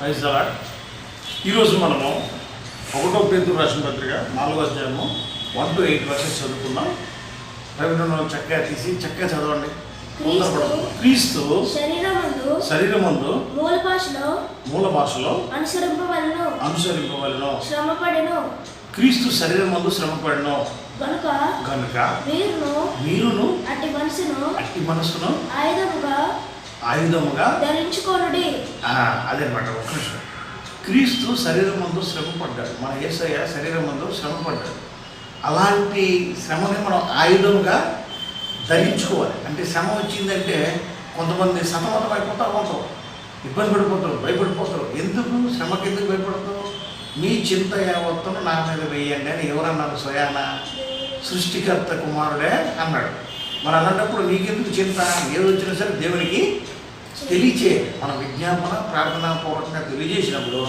Praise అలాడ్ ఈరోజు మనము ఒకటో పేరు రాసిన పత్రిక నాలుగో అధ్యాయము వన్ టు ఎయిట్ వర్సెస్ చదువుకుందాం. రవీంద్రను చక్కగా తీసి చక్కగా చదవండి. క్రీస్తు శరీరమందు మూల భాషలో మూల భాషలో అనుసరింపవలను. అనుసరింపవలను. శ్రమపడెను. క్రీస్తు శరీరమందు శ్రమపడను. గనుక కనుక మీరును మీరును అట్టి మనసును అట్టి మనస్సును ఆయుధముగా ఆయుధముగా? ధరించుకొనుడి. అదనమాట ఒక నిమిషం. క్రీస్తు శరీరం మందు శ్రమ పడ్డాడు మన ఏసయ్య శరీరం మందు శ్రమ పడ్డాడు అలాంటి శ్రమని మనం ఆయుధంగా ధరించుకోవాలి. అంటే శ్రమ వచ్చిందంటే కొంతమంది సతమతం అయిపోతారు కొంత ఇబ్బంది పడిపోతారు భయపడిపోతారు. ఎందుకు? శ్రమకి ఎందుకు భయపడతారు మీ చింత యావత్తును నా మీద వేయండి అని ఎవరన్నారు? స్వయాన సృష్టికర్త కుమారుడే అన్నాడు. మరి అలాంటప్పుడు నీకెందుకు చింత? ఏది వచ్చినా సరే దేవునికి తెలియచే మన విజ్ఞాపన ప్రార్థనా పూర్వకంగా తెలియజేసినప్పుడు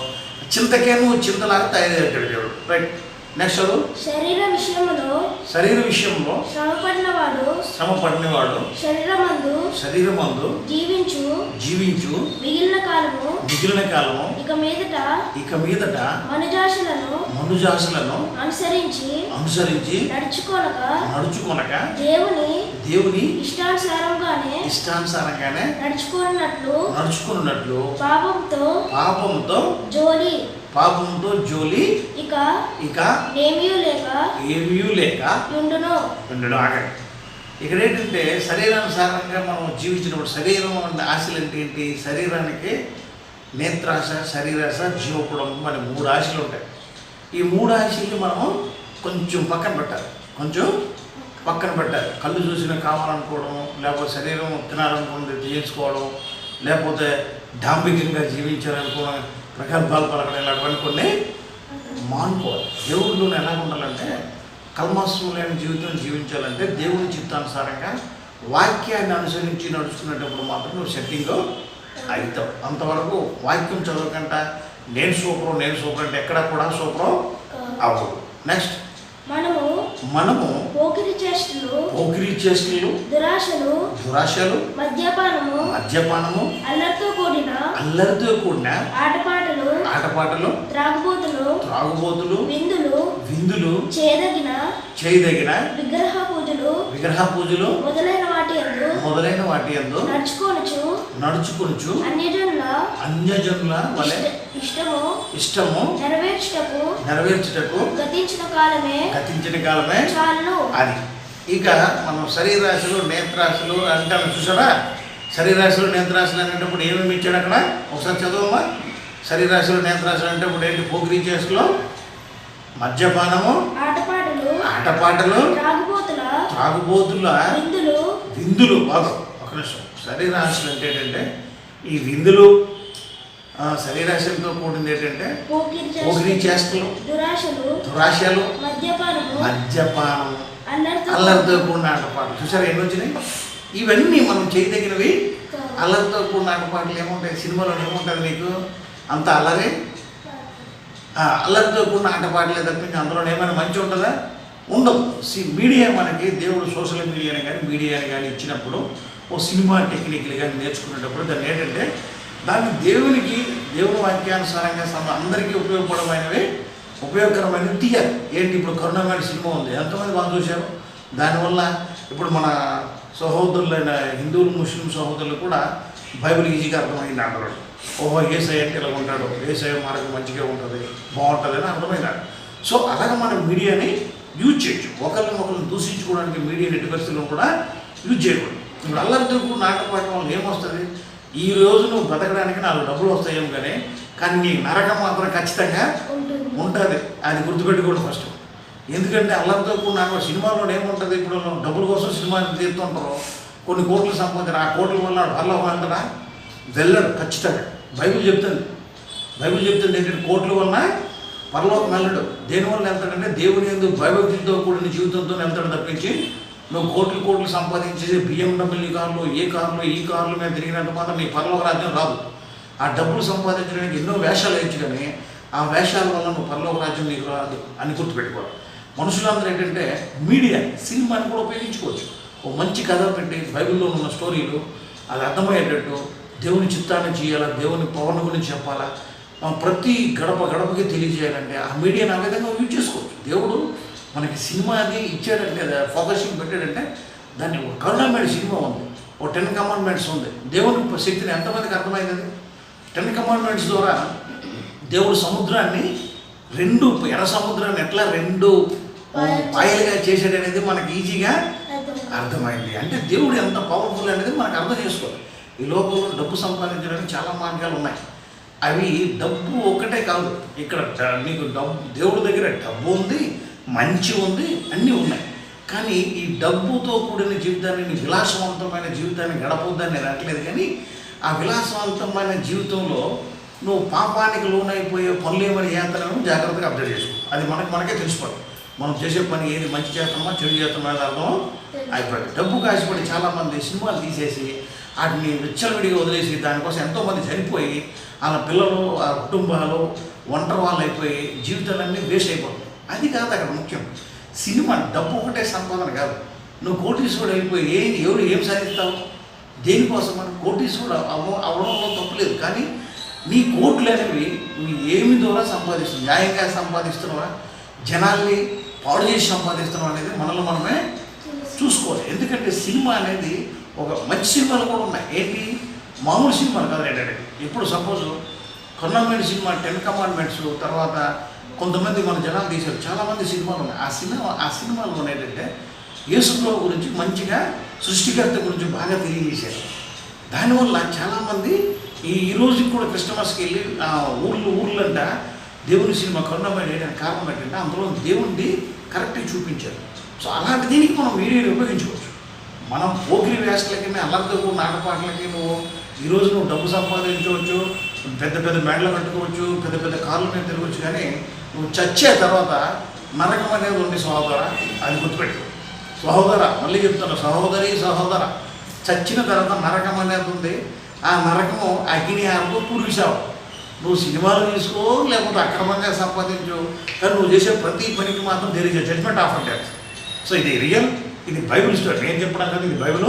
చింతకేమో చింతలాగా తయారయ్యాడు దేవుడు. రైట్ నెక్స్ట్ శరీర విషయములో శరీర విషయంలో శ్రమపడిన వాడు శ్రమ పడినవాడు శరీరమందు శరీరమందు జీవించు జీవించు మిగిలిన కాలము మిగిలిన కాలము ఇక మీదట ఇక మీదట మనుజాషులను మనుజాసులను అనుసరించి అనుసరించి నడుచుకోనక నడుచుకొనక దేవుని దేవుని ఇష్టానుసారంగానే ఇష్టానుసారంగానే నడుచుకున్నట్లు నడుచుకున్నట్లు పాపంతో పాపంతో జోలి పాపంతో జోలి ఇక ఇక నేమియూ లేక ఏమీ లేక ఉండును. ఆగండి. ఇక్కడ ఏంటంటే శరీరానుసారంగా మనం జీవించినప్పుడు శరీరం అనే ఆశలు అంటే ఏంటి? శరీరానికి నేత్రాశ శరీరాశ జీవకుడం అని మూడు ఆశలు ఉంటాయి. ఈ మూడు ఆశల్ని మనము కొంచెం పక్కన పెట్టాలి. కొంచెం పక్కన పెట్టాలి. కళ్ళు చూసిన కావాలనుకోవడం లేకపోతే శరీరం తినాలనుకున్నది చేసుకోవడం లేకపోతే డాంబికంగా జీవించాలనుకోవడం ప్రగల్భాలు పలకడం ఇలాంటివన్నీ కొన్ని మానుకోవాలి. దేవుడిలోనే ఎలా ఉండాలంటే కల్మాసం లేని జీవితం జీవించాలంటే దేవుని చిత్తానుసారంగా వాక్యాన్ని అనుసరించి నడుచుకునేటప్పుడు మాత్రం నువ్వు సెట్టింగ్ అవుతావు. అంతవరకు వాక్యం చదవకుండా నేను సూపరు నేను సూపర్ అంటే ఎక్కడ కూడా సూపరు అవ్వదు. నెక్స్ట్ మనము మనము పోకిరి చేష్టలు పోకిరీ చేష్టలు దురాశలు దురాశలు మద్యపానము మద్యపానము అల్లరితో కూడిన అల్లరితో కూడిన ఆటపాటలు ఆటపాటలు త్రాగుబోతులు త్రాగుబోతులు విందులు విందులు చేదగిన చేయదగిన విగ్రహ పూజలు విగ్రహ పూజలు మొదలైన వాటి యందు మొదలైన వాటి ఎందు నడుచుకొనుచు నడుచుకొనుచు అన్యజనుల అన్యజనుల వలె ఇష్ట- ఇష్టము ఇష్టము నెరవేర్చుటకు నెరవేర్చుటకు గతించిన కాలమే గతించిన కాలమే చాలును. అది ఇక మనం శరీరాశులు నేత్రాశులు అంటాను చూసారా శరీరాశులు నేత్రాశులు అనేటప్పుడు ఏమేమి ఇచ్చాడు అక్కడ? ఒకసారి చదవమ్మా. శరీరాశులు నేత్రాశులు అంటే ఇప్పుడు ఏంటి పోకిరీ చేసులో మద్యపానము ఆటపాటలు త్రాగుబోతుల విందులు. బాగా ఒక నిమిషం. శరీరాశులు అంటే ఏంటంటే ఈ విందులు శరీరాశులతో కూడింది ఏంటంటే చేష్టలు చేష్టలు దురాశలు మద్యపానం అల్లరితో అల్లరితో కూడిన ఆటపాటలు. చూసారా ఎన్ని వచ్చినాయి? ఇవన్నీ మనం చేయదగినవి అల్లరితో కూడిన ఆటపాటలు ఏముంటాయి? సినిమాలో ఏముంటుంది నీకు? అంత అల్లరి? ఆ, అల్లరితో కూడిన ఆటపాటలే తప్పించి అందులో ఏమైనా మంచి ఉంటుందా? ఉండదు సి మీడియా మనకి దేవుడు సోషల్ మీడియాని కానీ మీడియాని కానీ ఇచ్చినప్పుడు ఓ సినిమా టెక్నిక్లు కానీ నేర్చుకునేటప్పుడు దాన్ని ఏంటంటే దాన్ని దేవునికి దేవుని వాక్యానుసారంగా సమ అందరికీ ఉపయోగపడమైనవి ఉపయోగకరమైనవి తీయాలి. ఏంటి? ఇప్పుడు కరుణమైన సినిమా ఉంది. ఎంతమంది బాగా చూశారు. దానివల్ల ఇప్పుడు మన సహోదరులైన హిందువులు ముస్లిం సహోదరులు కూడా బైబిల్ ఈజీగా అర్థమైంది అంటారు. ఓహో ఏసఐ అంటే ఇలా ఉంటాడు. ఏసఐ మార్గం మంచిగా ఉంటుంది బాగుంటుంది అని అర్థమైనాడు సో అలాగే మనం మీడియాని యూజ్ చేయొచ్చు. ఒకరిని ఒకరిని దూషించుకోవడానికి మీడియా ఎట్టి పరిస్థితుల్లో కూడా యూజ్ చేయకూడదు. ఇప్పుడు అల్లరితో కూడా నాటకపాఠం వల్ల ఏమొస్తుంది? ఈ రోజు నువ్వు బ్రతకడానికి నాలుగు డబ్బులు వస్తాయేమో కానీ కానీ నీ నరకం మాత్రం ఖచ్చితంగా ఉంటుంది. అది గుర్తుపెట్టుకోండి ఫస్ట్. ఎందుకంటే అల్లరితో కూడా ఆ సినిమాలో ఏముంటుంది? ఇప్పుడు డబ్బుల కోసం సినిమా తీరుతుంటారు కొన్ని కోట్లు సంపాదించారు ఆ కోట్ల వల్ల వల్ల అంటారా వెళ్ళడు ఖచ్చితంగా. బైబిల్ చెప్తుంది. బైబిల్ చెప్తుంది ఏంటంటే కోట్ల వలన పరలోకం వెళ్ళడు. దేనివల్ల వెళ్తాడంటే దేవుని ఎందు భయభక్తితో కూడిన జీవితంతో వెళ్తాడు తప్పించి నువ్వు కోట్లు కోట్లు సంపాదించేసి బిఎండబ్ల్యూ కార్లు ఏ కార్లు ఈ కార్లు మీద తిరిగినంత మాత్రం నీ పరలోక రాజ్యం రాదు. ఆ డబ్బులు సంపాదించడానికి ఎన్నో వేషాలు వేయచ్చు కానీ ఆ వేషాల వల్ల నువ్వు పరలోక రాజ్యం నీకు రాదు అని గుర్తుపెట్టుకోవాలి. మనుషులందరూ ఏంటంటే మీడియా సినిమాని కూడా ఉపయోగించుకోవచ్చు. ఓ మంచి కథ పెట్టి బైబిల్లో ఉన్న స్టోరీలు అది అర్థమయ్యేటట్టు దేవుని చిత్తాన్ని చేయాలా దేవుని పవన్ గురించి చెప్పాలా ప్రతి గడప గడపకి తెలియజేయాలంటే ఆ మీడియాని ఆ విధంగా యూజ్ చేసుకోవచ్చు. దేవుడు మనకి సినిమా అది ఇచ్చాడంటే ఫోకసింగ్ పెట్టాడంటే దాన్ని ఒక కరుణమైన సినిమా ఉంది. ఒక టెన్ కమాండ్మెంట్స్ ఉంది. దేవుని శక్తిని ఎంతమందికి అర్థమైంది టెన్ కమాండ్మెంట్స్ ద్వారా దేవుడు సముద్రాన్ని రెండు ఎర్ర సముద్రాన్ని ఎట్లా రెండు పాయలుగా చేసాడు అనేది మనకి ఈజీగా అర్థమైంది. అంటే దేవుడు ఎంత పవర్ఫుల్ అనేది మనకు అర్థం చేసుకోవాలి. ఈ లోకంలో డబ్బు సంపాదించడానికి చాలా మార్గాలు ఉన్నాయి. అవి డబ్బు ఒక్కటే కాదు. ఇక్కడ నీకు డబ్బు దేవుడి దగ్గర డబ్బు ఉంది మంచి ఉంది అన్నీ ఉన్నాయి. కానీ ఈ డబ్బుతో కూడిన జీవితాన్ని నీ విలాసవంతమైన జీవితాన్ని గడపొద్దని నేను అనట్లేదు కానీ ఆ విలాసవంతమైన జీవితంలో నువ్వు పాపానికి లోనైపోయే పనులు ఏమని చేస్తున్నావు జాగ్రత్తగా అబ్జర్వ్ చేసుకో. అది మనకి మనకే తెలిసిపోతుంది మనం చేసే పని ఏది మంచి చేస్తున్నామా చెడు చేస్తున్నామా అర్థం అయిపోయాడు డబ్బు కాసిపడి చాలామంది సినిమాలు తీసేసి వాటిని విచ్చలవిడిగా వదిలేసి దానికోసం ఎంతోమంది చనిపోయి వాళ్ళ పిల్లలు ఆ కుటుంబాలు ఒంటరి వాళ్ళు అయిపోయి జీవితాలన్నీ వేస్ట్ అయిపోతాయి. అది కాదు అక్కడ ముఖ్యం. సినిమా డబ్బు ఒకటే సంపాదన కాదు. నువ్వు కోటీశ్వరుడు అయిపోయి ఏం ఎవరు ఏం సాధిస్తావు? దేనికోసం? మనం కోటీశ్వరుడు అవ అవడంలో తప్పులేదు కానీ నీ కోట్లు అనేవి నువ్వు ఏమి ద్వారా సంపాదిస్తున్నావు? న్యాయంగా సంపాదిస్తున్నావా? జనాల్ని పాడు చేసి సంపాదిస్తున్నావు అనేది మనలో మనమే చూసుకోవాలి. ఎందుకంటే సినిమా అనేది ఒక మంచి సినిమాలు కూడా ఉన్నాయి. ఏంటి? మామూలు సినిమాలు కాదు ఏంటంటే ఇప్పుడు సపోజ్ కన్నామెంట్ సినిమా టెన్ కమాండ్మెంట్స్ తర్వాత కొంతమంది మన జనాలు తీశారు. చాలామంది సినిమాలు ఉన్నాయి. ఆ సినిమా ఆ సినిమాలో ఏంటంటే యేసుప్రభు గురించి మంచిగా సృష్టికర్త గురించి బాగా తెలియజేశారు. దానివల్ల చాలామంది ఈ రోజు కూడా క్రిస్టమస్కి వెళ్ళి ఆ ఊళ్ళంట దేవుని సినిమా కరుణమైన వేయడానికి కారణం ఏంటంటే అందులో దేవుణ్ణి కరెక్ట్గా చూపించారు. సో అలాంటి దీనికి మనం వీడియోని ఉపయోగించుకోవచ్చు. మనం పోకిరి వేషలకి అల్లరితో నాటపాటలకి నువ్వు ఈరోజు నువ్వు డబ్బు సంపాదించవచ్చు పెద్ద పెద్ద మెడలు కట్టుకోవచ్చు పెద్ద పెద్ద కార్ల మీద తిరగవచ్చు కానీ నువ్వు చచ్చే తర్వాత నరకం అనేది ఉంది సహోదర అది గుర్తుపెట్టు సహోదర మళ్ళీ చెప్తున్నా సహోదరి సహోదర చచ్చిన తర్వాత నరకం అనేది ఉంది ఆ నరకము అగ్ని ఆరుతో పూర్వీసావు నువ్వు సినిమాలు తీసుకో లేకపోతే అక్రమంగా సంపాదించు. కానీ నువ్వు చేసే ప్రతి పనికి మాత్రం there is judgement of death so ఇది రియల్ ఇది బైబిల్ స్టోరీ నేను చెప్పడం కదా ఇది బైబిల్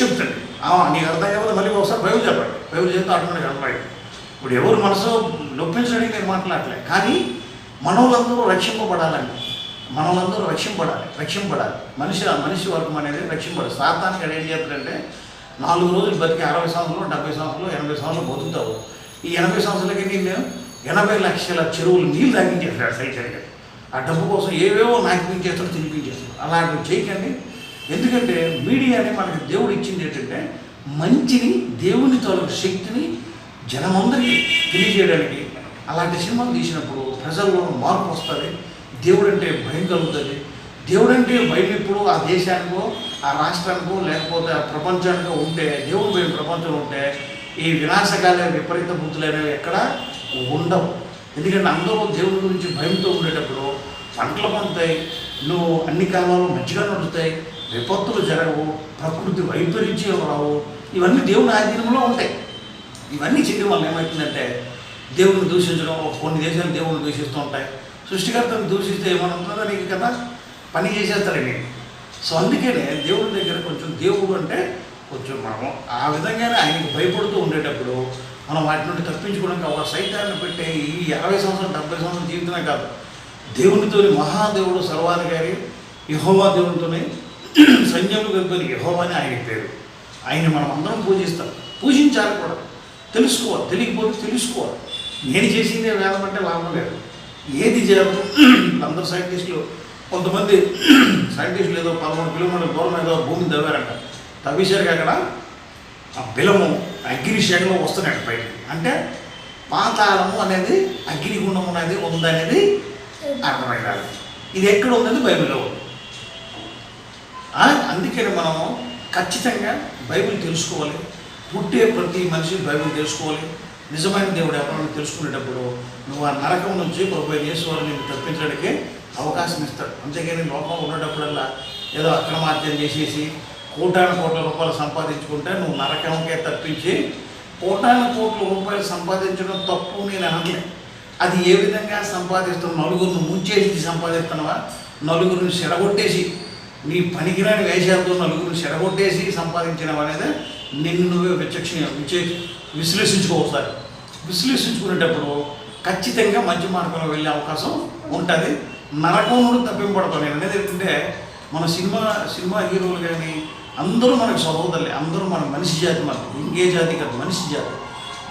చెప్తుంది. ఆ, నీకు అర్థం కాకపోతే మళ్ళీ ఒకసారి బైబుల్ చెప్పండి. బైబుల్ చెప్తే ఆటోమేటిక్ అర్థమైంది ఇప్పుడు ఎవరు మనసు నొప్పించడానికి నేను మాట్లాడలే. కానీ మనవులందరూ రక్షింపబడాలండి. మనోళ్ళందరూ రక్షింపడాలి రక్షింపడాలి మనిషి మనిషి వర్గం అనేది రక్షింపడాలి సాతానికి ఏం చేస్తారంటే నాలుగు రోజులు బతికి అరవై సంవత్సరాలు డెబ్బై సంవత్సరాలు ఎనభై సంవత్సరాలు బతుకుతావు. ఈ ఎనభై సంవత్సరాలకి నేను ఎనభై లక్షల చెరువులు నీళ్ళు తాగించేస్తాడు సైకిల్గా ఆ డబ్బు కోసం ఏవేవో నాకిపించేస్తాడు తినిపించేస్తాడు అలాంటివి చేయకండి. ఎందుకంటే మీడియాని మనకి దేవుడు ఇచ్చింది ఏంటంటే మంచిని దేవుని తాలూకు శక్తిని జనమందరికీ తెలియజేయడానికి అలాంటి సినిమాలు తీసినప్పుడు ప్రజల్లో మార్పు వస్తుంది. దేవుడు అంటే భయం కలుగుతుంది. దేవుడు అంటే భయం ఇప్పుడు ఆ దేశానికో ఆ రాష్ట్రానికో లేకపోతే ఆ ప్రపంచానికో ఉంటే దేవుడు భయం ప్రపంచంలో ఉంటే ఈ వినాశకాలే విపరీత బుద్ధులు అనేవి ఎక్కడ ఉండవు. ఎందుకంటే అందరూ దేవుడి గురించి భయంతో ఉండేటప్పుడు పంటలు పండుతాయి నువ్వు అన్ని కాలాలు మంచిగా నడుస్తాయి విపత్తులు జరగవు ప్రకృతి వైపరీత్యం రావు. ఇవన్నీ దేవుని ఆధీనంలో ఉంటాయి. ఇవన్నీ చేయడం వల్ల ఏమవుతుందంటే దేవుడిని దూషించడం కొన్ని దేశాలు దేవుడిని దూషిస్తూ ఉంటాయి. సృష్టికర్తను దూషిస్తే ఏమనుకుంటుందో నీకు కదా? పని చేసేస్తారండి సో అందుకనే దేవుడి దగ్గర కొంచెం దేవుడు అంటే కొంచెం మనము ఆ విధంగానే ఆయనకి భయపడుతూ ఉండేటప్పుడు మనం వాటి నుండి తప్పించుకోవడానికి ఒక సైతాన్ని పెట్టే ఈ యాభై సంవత్సరం డెబ్బై సంవత్సరం జీవితమే కాదు. దేవునితోని మహాదేవుడు సర్వాధికారి యహోవా దేవునితోనే సైన్యములు కలిపి యహోవా అని ఆయన పేరు. ఆయన మనం అందరం పూజిస్తాం. పూజించాలి కూడా. తెలుసుకోవాలి. తెలియకపోతే తెలుసుకోవాలి. నేను చేసిందే వేదం అంటే లాభం లేదు. ఏది జరగదు. అందరు సైంటిస్టులు కొంతమంది సైంటిస్టులు ఏదో పదమూడు కిలోమీటర్ల దూరం ఏదో భూమిని తవ్వారంట. తవ్వేశారు అక్కడ ఆ బిలము అగ్ని శకలో వస్తున్నాడు బయట అంటే పాతాళము అనేది అగ్నిగుండం అనేది ఉందనేది అర్థమైంది. ఇది ఎక్కడ ఉందని బైబిల్లో. అందుకని మనము ఖచ్చితంగా బైబిల్ తెలుసుకోవాలి. పుట్టే ప్రతి మనిషి బైబిల్ తెలుసుకోవాలి. నిజమైన దేవుడు ఎవరైనా తెలుసుకునేటప్పుడు నువ్వు ఆ నరకం నుంచి ప్రభు యేసువారు నేను తప్పించడానికి అవకాశం ఇస్తాడు. అంతేగాని లోకం ఉన్నటప్పుడల్లా ఏదో అక్రమార్జన చేసేసి కోటాను కోట్ల రూపాయలు సంపాదించుకుంటే నువ్వు నరకంకే తప్పించి కోటాను కోట్ల రూపాయలు సంపాదించడం తప్పు నేను అనలే అది ఏ విధంగా సంపాదిస్తున్నావు నలుగురిని ముంచేసి సంపాదిస్తున్నావా? నలుగురిని చెడగొట్టేసి నీ పనికిరాని వేషాలతో నలుగురిని చెడగొట్టేసి సంపాదించినవి అనేది నిన్ను నువ్వే విచక్షణ విచే విశ్లేషించుకోవసారి విశ్లేషించుకునేటప్పుడు ఖచ్చితంగా మంచి మార్గంలో వెళ్ళే అవకాశం ఉంటుంది. నరకం నుండి తప్పింపడతాం నేను అనేది ఏంటంటే మన సినిమా సినిమా హీరోలు కానీ అందరూ మనకు సహోదరులే అందరూ మన మనిషి జాతి మనకు ఇంకే జాతి కాదు మనిషి జాతి.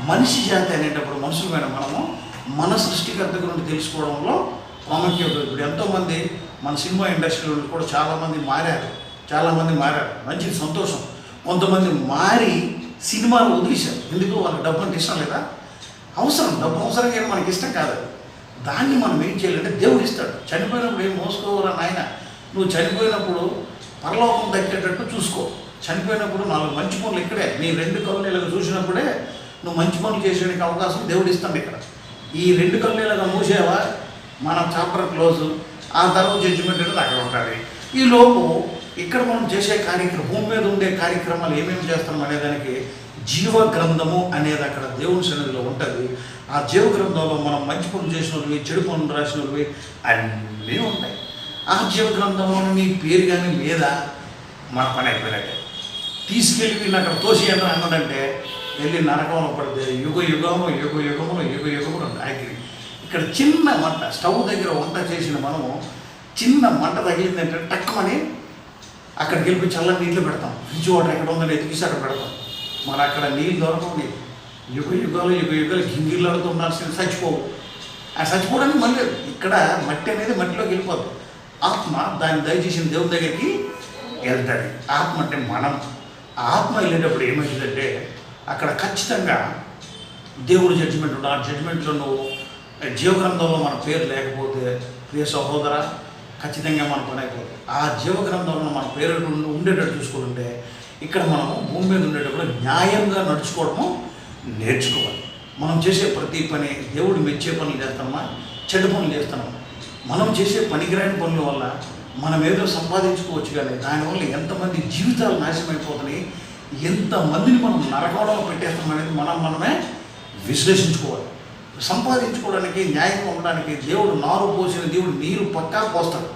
మనిషి జాతి అనేటప్పుడు మనుషులు మేడం మనము మన సృష్టికర్త గురించి తెలుసుకోవడంలో ప్రాముఖ్యత ఇప్పుడు ఎంతోమంది మన సినిమా ఇండస్ట్రీలో కూడా చాలామంది మారారు. చాలామంది మారారు. మంచి సంతోషం. కొంతమంది మారి సినిమాలు వదిలేశారు. ఎందుకు? వాళ్ళకి డబ్బు అంటే ఇష్టం లేదా? అవసరం. డబ్బు అవసరం కానీ మనకి ఇష్టం కాదు. దాన్ని మనం ఏం చేయాలంటే దేవుడు ఇస్తాడు. చనిపోయినప్పుడు ఏం మోసుకోవరా నాయన? నువ్వు చనిపోయినప్పుడు పరలోకం దక్కేటట్టు చూసుకో. చనిపోయినప్పుడు నాలుగు మంచి పనులు ఇక్కడే. నీ రెండు కళ్ళు ఇలాగ చూసినప్పుడే నువ్వు మంచి పనులు చేసేడానికి అవకాశం దేవుడు ఇస్తాడు ఇక్కడ. ఈ రెండు కళ్ళు ఇలాగ మూసేవా? మన చాప్టర్ క్లోజ్. ఆ తర్వాత జడ్జిమెంట్ అనేది అక్కడ ఉంటుంది ఈ లోపు ఇక్కడ మనం చేసే కార్యక్రమం భూమి మీద ఉండే కార్యక్రమాలు ఏమేమి చేస్తాం అనేదానికి జీవ గ్రంథము అనేది అక్కడ దేవుని సన్నిధిలో ఉంటుంది. ఆ జీవ గ్రంథంలో మనం మంచి పనులు చేసినవి చెడు పనులు రాసినవి అన్నీ ఉంటాయి. ఆ జీవ గ్రంథంలో నీ పేరు కానీ లేదా మన పని అయిపోయినట్టే. తీసుకెళ్ళి వీళ్ళు అక్కడ తోసి ఎంత అన్నాడంటే వెళ్ళి నరకంలో పడితే యుగ యుగము యుగ యుగములు యుగ యుగములు ఆగిరి ఇక్కడ చిన్న మంట స్టవ్ దగ్గర వంట చేసిన మనము చిన్న మంట తగిలిందంటే టక్కుమని అక్కడికి వెళ్ళి చల్లని నీళ్ళు పెడతాం. ఫ్రిడ్జ్ వాటర్ ఎక్కడ ఉందని ఎతికిసి అక్కడ పెడతాం. మరి అక్కడ నీళ్ళు దొరకవు యుగ యుగాలు యుగ యుగాలు గింగిళ్ళతో ఉండాల్సింది చచ్చిపోవు. ఆ చచ్చిపోవడానికి మళ్ళీ ఇక్కడ మట్టి అనేది మట్టిలోకి వెళ్ళిపోదు. ఆత్మ దాన్ని దయచేసిన దేవుని దగ్గరికి వెళ్తుంది. ఆత్మ అంటే మనం. ఆత్మ వెళ్ళేటప్పుడు ఏమైందంటే అక్కడ ఖచ్చితంగా దేవుడు జడ్జిమెంట్ ఉంటుంది ఆ జడ్జిమెంట్లో నువ్వు జీవగ్రంథంలో మన పేరు లేకపోతే ప్రియ సహోదర ఖచ్చితంగా మన పని అయిపోతుంది ఆ జీవగ్రంథంలో మన పేరు ఉండేటట్టు చూసుకుంటే ఇక్కడ మనము భూమి మీద ఉండేటప్పుడు న్యాయంగా నడుచుకోవడము నేర్చుకోవాలి. మనం చేసే ప్రతి పని దేవుడు మెచ్చే పనులు చేస్తామా? చెడ్డ పనులు చేస్తున్నామా మనం చేసే పనికిరాని పనుల వల్ల మనం ఏదో సంపాదించుకోవచ్చు కానీ దానివల్ల ఎంతమంది జీవితాలు నాశనమైపోతున్నాయి ఎంతమందిని మనం నరకంలో పెట్టేస్తాం అనేది మనం మనమే విశ్లేషించుకోవాలి. సంపాదించుకోవడానికి న్యాయంగా ఉండడానికి దేవుడు నారు పోసిన దేవుడు నీరు పక్కా పోస్తాడు.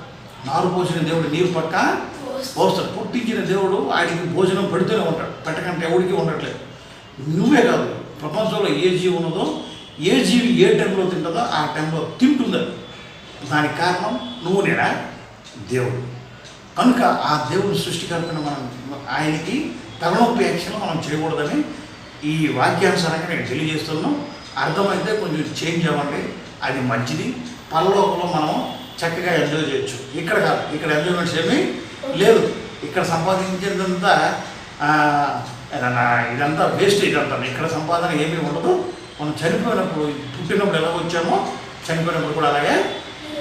నారు పోసిన దేవుడు నీరు పక్కా పోస్తాడు పుట్టించిన దేవుడు ఆయనకి భోజనం పెడుతూనే ఉంటాడు. పెట్టకంటే ఎవడికి ఉండట్లేదు. నువ్వే కాదు ప్రపంచంలో ఏ జీవి ఉన్నదో ఏ జీవి ఏ టైంలో తింటుందో ఆ టైంలో తింటుందని దానికి కారణం నువ్వు నేనా? దేవుడు. కనుక ఆ దేవుని సృష్టికర్తను మనం ఆయనకి తలనొప్పి మనం చేయకూడదని ఈ వాక్యానుసారంగా నేను తెలియజేస్తున్నాను. అర్థమైతే కొంచెం చేంజ్ అవ్వండి. అది మంచిది. పరలోకంలో మనం చక్కగా ఎంజాయ్ చేయొచ్చు. ఇక్కడ కాదు ఇక్కడ ఎంజాయ్మెంట్స్ ఏమి? లేదు. ఇక్కడ సంపాదించేదంతా ఇదంతా వేస్ట్ ఇదంతా. ఇక్కడ సంపాదన ఏమీ ఉండదు. మనం చనిపోయినప్పుడు పుట్టినప్పుడు ఎలా వచ్చామో చనిపోయినప్పుడు కూడా అలాగే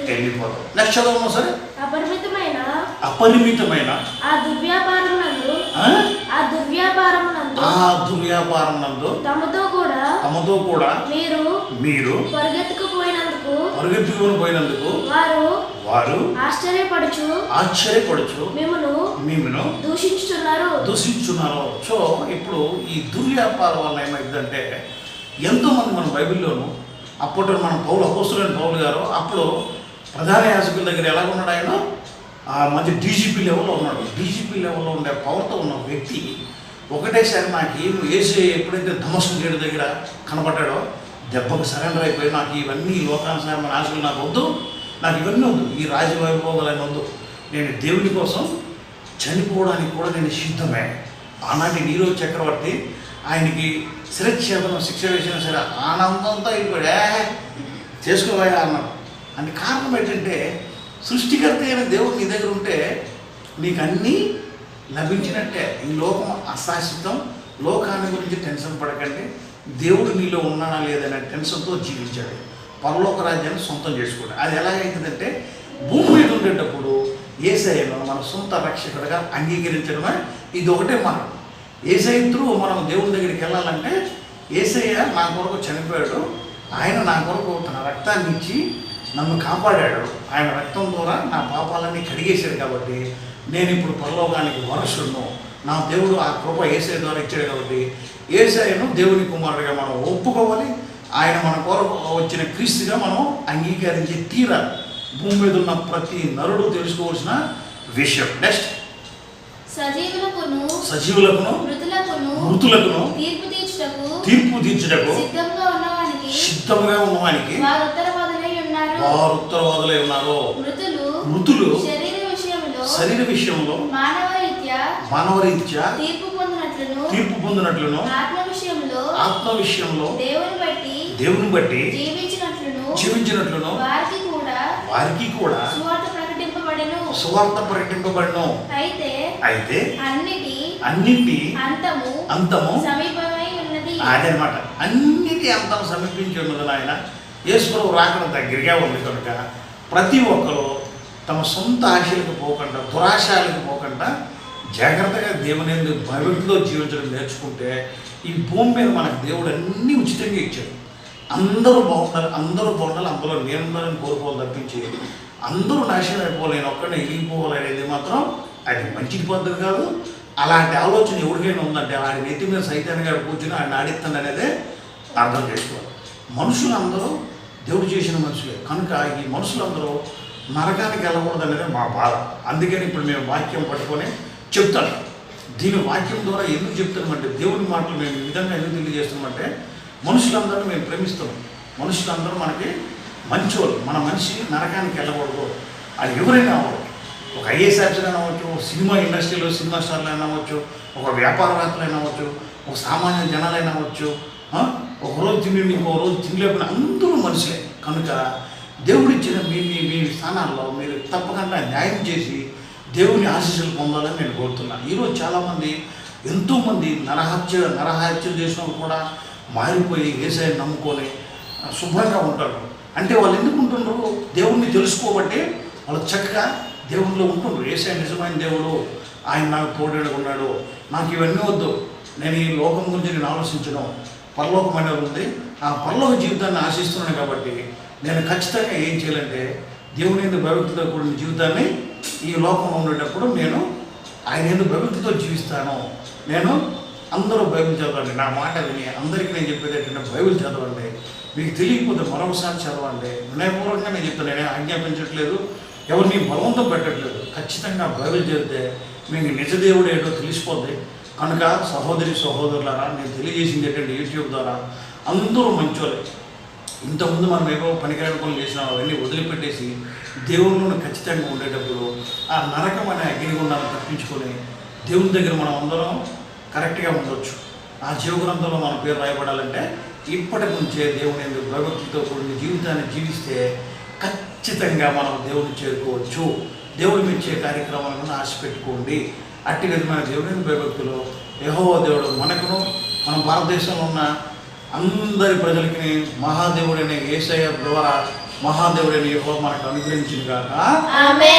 వెళ్ళిపోతాం నెక్స్ట్ చదవము సరే అపరిమితమైన. అపరిమితమైన. ఆ దుర్వ్యాపారం నందు ఆ, దుర్వ్యాపారం నందు ఆ దుర్వ్యాపారం నందు తమతో కూడా తమతో కూడా మీరు మీరు పరిగెత్తుకుపోయినందుకు పరుగెత్తుకొని పోయినందుకు వారు వారు ఆశ్చర్యపడుచు ఆశ్చర్యపడచ్చు మిమ్మను మిమ్మను దూషించుతున్నారు దూషించున్నారు సో ఇప్పుడు ఈ దుర్వ్యాపారం వల్ల ఏమైందంటే ఎంతోమంది మన బైబిల్లోను అప్పట్లో మన పౌలు అపోస్తులైన పౌలు గారు అప్పుడు ప్రధాన యాజకుల దగ్గర ఎలా ఉన్నాడు ఆయన? ఆ మంచి డీజీపీ లెవెల్లో ఉన్నాడు. డీజీపీ లెవెల్లో ఉండే పవర్తో ఉన్న వ్యక్తి ఒకటేసారి నాకు ఏం వేసే ఎప్పుడైతే ధమసం గేడు దగ్గర కనబడ్డాడో దెబ్బకు సరెండర్ అయిపోయి నాకు ఇవన్నీ ఈ లోకానుసారమైన ఆశలు నాకు వద్దు నాకు ఇవన్నీ వద్దు ఈ రాజవైభోగాలని వద్దు. నేను దేవుని కోసం చనిపోవడానికి కూడా నేను సిద్ధమే. ఆనాటి నీరో చక్రవర్తి ఆయనకి శిరచ్ఛేదనం శిక్ష వేసినా సరే ఆనందంతో అయిపోయాడు చేసుకోబోయా అన్నాడు. అని కారణం ఏంటంటే సృష్టికర్త అయిన దేవుడు నీ దగ్గర ఉంటే నీకు అన్నీ లభించినట్టే. ఈ లోకం అశాశ్వతం. లోకాన్ని గురించి టెన్షన్ పడకండి. దేవుడు నీలో ఉన్నాడా లేదనే టెన్షన్తో జీవించాడు. పరలోక రాజ్యాన్ని సొంతం చేసుకోండి అది ఎలాగైతుందంటే భూమి మీద ఉండేటప్పుడు ఏసైను మన సొంత రక్షకుడిగా అంగీకరించడమే ఇది ఒకటే మనం ఏసఐ త్రూ మనం దేవుని దగ్గరికి వెళ్ళాలంటే ఏసయ్య నా కొరకు చనిపోయాడు ఆయన నా కొరకు తన రక్తాన్ని ఇచ్చి నన్ను కాపాడాడు. ఆయన రక్తం ద్వారా నా పాపాలన్నీ కడిగేశాడు కాబట్టి నేను ఇప్పుడు పరలోకానికి వరుషుడును నా దేవుడు ఆ కృప ఏసఐ ద్వారా ఇచ్చాడు కాబట్టి ఏసఐను దేవుని కుమారుడిగా మనం ఒప్పుకోవాలి. ఆయన మన కొరకు వచ్చిన క్రీస్తుగా మనం అంగీకరించి తీరాలి భూమి మీద ఉన్న ప్రతి నరుడు తెలుసుకోవాల్సిన విషయం. నెక్స్ట్ సజీవులకును సజీవులకును మృతులకును మృతులకును తీర్పు తీర్చుటకు తీర్పు తీర్చుటకు సిద్ధంగా ఉన్నవానికి వారు ఉత్తరవాదులై ఉన్నారు. వారు ఉత్తరవాదులై ఉన్నారు. మృతులు మృతులు శరీర విషయంలో శరీర విషయంలో మానవ రీత్యా మానవరీత్యా తీర్పు తీర్పు పొందినట్లును ఆత్మ విషయంలో దేవుని బట్టి దేవుని బట్టి జీవించినట్లును వారికి కూడా సువార్త ప్రకటింపబడను. అయితే అయితే అన్నిటి అన్నింటి అంతము అంతము సమీపమై ఉన్నది. అదనమాట అన్నిటి అంతం సమీపించి ఉన్నది నాయన. యేసుప్రభు రాకడ దగ్గరగా ఉంది కనుక ప్రతి ఒక్కరు తమ సొంత ఆశలకు పోకుండా దురాశయాలకు పోకుండా జాగ్రత్తగా దేవుని యందు భయభక్తితో జీవించడం నేర్చుకుంటే ఈ భూమి మీద మనకు దేవుడు అన్నీ ఉచితంగా ఇచ్చాడు. అందరూ బాగుండాలి అందరూ బాగుండాలి అందులో నేనుండాలని కోరుకోవాలి తప్పించి అందరూ నాశనం అయిపోవాలి. ఒక్కడే వెళ్ళిపోవాలనేది మాత్రం అది మంచి పద్ధతి కాదు. అలాంటి ఆలోచన ఎవరికైనా ఉందంటే అలాంటి నెత్తి మీద సైతాన్ని గారు కూర్చుని ఆయన ఆడిస్తుంది అనేది అర్థం చేసుకోవాలి. మనుషులందరూ దేవుడు చేసిన మనుషులే. కనుక ఈ మనుషులందరూ నరకానికి వెళ్ళకూడదు అనేది మా బాధ. అందుకని ఇప్పుడు మేము వాక్యం పట్టుకొని చెప్తాడు. దీని వాక్యం ద్వారా ఎందుకు చెప్తామంటే దేవుని మాటలు మేము ఈ విధంగా ఎందుకు తెలియజేస్తున్నామంటే మనుషులందరూ మేము ప్రేమిస్తాం. మనుషులందరూ మనకి మంచోళ్ళు. మన మనిషి నరకానికి వెళ్ళకూడదు. అది ఎవరైనా అవ్వదు ఒక ఐఏఎస్ ఆఫీసర్ అనవచ్చు సినిమా ఇండస్ట్రీలో సినిమా స్టార్లు అనవచ్చు ఒక వ్యాపారవేత్తలు అవ్వచ్చు ఒక సామాన్య జనాలైనా అవ్వచ్చు ఒక రోజు తిండి ఇంకో రోజు తినలేకుండా అందరూ మనుషులే. కనుక దేవుడిచ్చిన మీ మీ మీ స్థానాల్లో మీరు తప్పకుండా న్యాయం చేసి దేవుని ఆశీస్సులు పొందాలని నేను కోరుతున్నాను ఈరోజు చాలామంది ఎంతోమంది నరహత్య నరహత్యలు చేసిన వాళ్ళు కూడా మారిపోయి ఏసఐని నమ్ముకొని శుభ్రంగా ఉంటారు. అంటే వాళ్ళు ఎందుకు ఉంటున్నారు దేవుణ్ణి తెలుసుకోబట్టి వాళ్ళు చక్కగా దేవునిలో ఉంటుండ్రు. ఏసఐ నిజమైన దేవుడు ఆయన నాకు తోడేడు ఉన్నాడు. నాకు ఇవన్నీ వద్దు. నేను ఈ లోకం గురించి నేను ఆలోచించడం పరలోకం అనేది ఉంది ఆ పరలోక జీవితాన్ని ఆశిస్తున్నాను కాబట్టి నేను ఖచ్చితంగా ఏం చేయాలంటే దేవుని ఎందుకు కూడిన జీవితాన్ని ఈ లోకంలో ఉండేటప్పుడు నేను ఆయన ఎందుకు భయభక్తితో జీవిస్తాను? నేను అందరూ బైబిల్ చదవండి. నా మాట విని అందరికీ నేను చెప్పేది ఏంటంటే బైబిల్ చదవండి. మీకు తెలియకపోతే మరొకసారి చదవండి. వినయపూర్వకంగా నేను చెప్తాను. నేను ఆజ్ఞాపించట్లేదు. ఎవరిని బలవంతం పెట్టట్లేదు. ఖచ్చితంగా బైబిల్ చదివితే మీకు నిజ దేవుడు ఏంటో తెలిసిపోద్ది. కనుక సహోదరి సహోదరులారా నేను తెలియజేసింది ఏంటంటే యూట్యూబ్ ద్వారా అందరూ మంచోళ్ళే. ఇంతకుముందు మనం ఏవో పనికిరాని పనులు చేసినా అవన్నీ వదిలిపెట్టేసి దేవుళ్ళను ఖచ్చితంగా ఉండేటప్పుడు ఆ నరకం అనే అగ్నిగుండాలను తప్పించుకొని దేవుని దగ్గర మనం అందరం కరెక్ట్గా ఉండొచ్చు. ఆ జీవగ్రంథంలో మన పేరు రాయబడాలంటే ఇప్పటి నుంచే దేవుని ఎందుకు కూడిన జీవితాన్ని జీవిస్తే ఖచ్చితంగా మనం దేవుని చేరుకోవచ్చు. దేవుడు మెచ్చే కార్యక్రమాలను ఆశ పెట్టుకోండి. అట్టి విధమైన దేవుని భయభక్తులు యహోవ దేవుడు మనకును మన భారతదేశంలో ఉన్న అందరి ప్రజలకి మహాదేవుడైన ఏసయ్య ద్వారా మహాదేవుడైన మనకు అనుగ్రహించింది కాక ఆమె